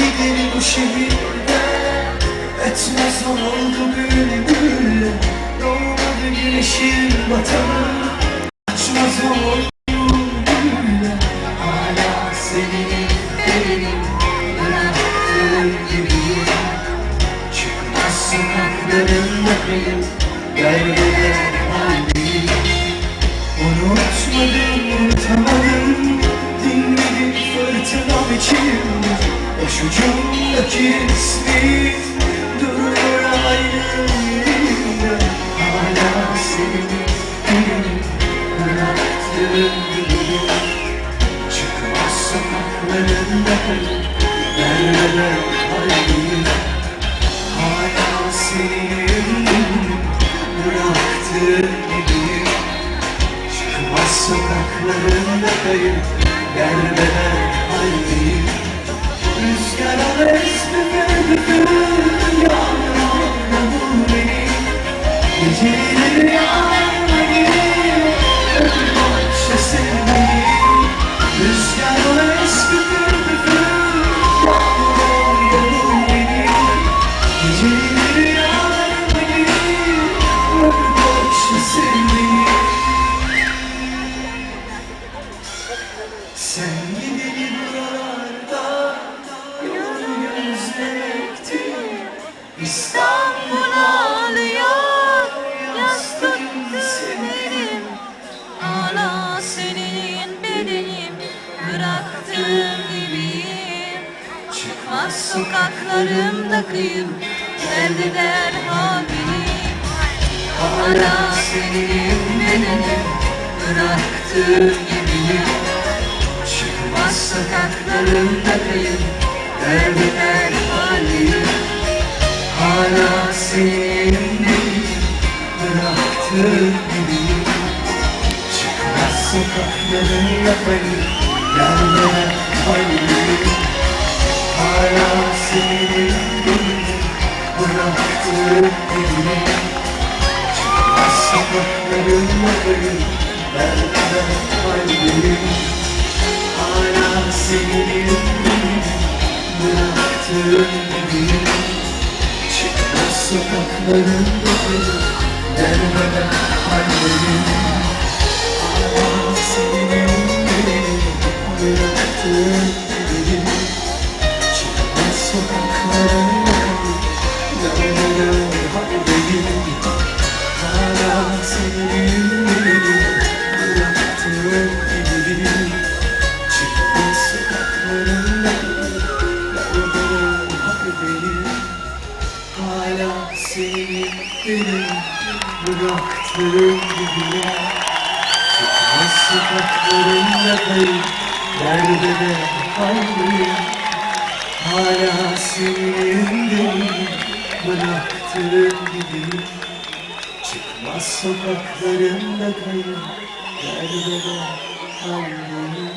beni bu şehirde. Etmez oldu bülbül Doğmadı güneşin batanı. Açmaz oldu gül Hala senin benim Bıraktığın gibiyim. Çıkmaz sokaklarında benim Derbeder halbim Unutmadım, unutamadım. Dinmedim fırtınam içimde Başucumdaki ismi Duruyor yerimde Hala senin benim Bıraktığın gibi Çıkmaz sokaklarında kalıp Derbeder halbim Hala senin Bıraktığın gibi Çıkmaz sokaklarında kayıp Derbeder halbim Rüzgar alır esnifir Yağmur vur beni Geceleri yanarma geri Ömür boyunca sevmeyi Rüzgar alır esnifir Yağmur vur Çıkmaz sokaklarımda kıyım Dert eder halim Hala senin bedenim Bıraktığım gibiyim. Çıkmaz sokaklarımda kıyım Dert eder halim Hala senin bıraktığın gibi Çıkmaz sokaklarında kayıp Yerlere kalbim Hala gibi Çıkmaz sokaklarında kayıp Yerlere kalbim Hala senin bıraktığın sokaklarında benim Derbeder hallerim Hala senin Hala senin beni bıraktığın gibi Çıkmaz sokaklarında benim Derbeder hallerim Hala senin benim bıraktığın gibi Çıkmaz sokaklarında kayıp Derbede kalbim Hala senin benim bıraktığın gibi Çıkmaz sokaklarında kayıp. Derbede kalbim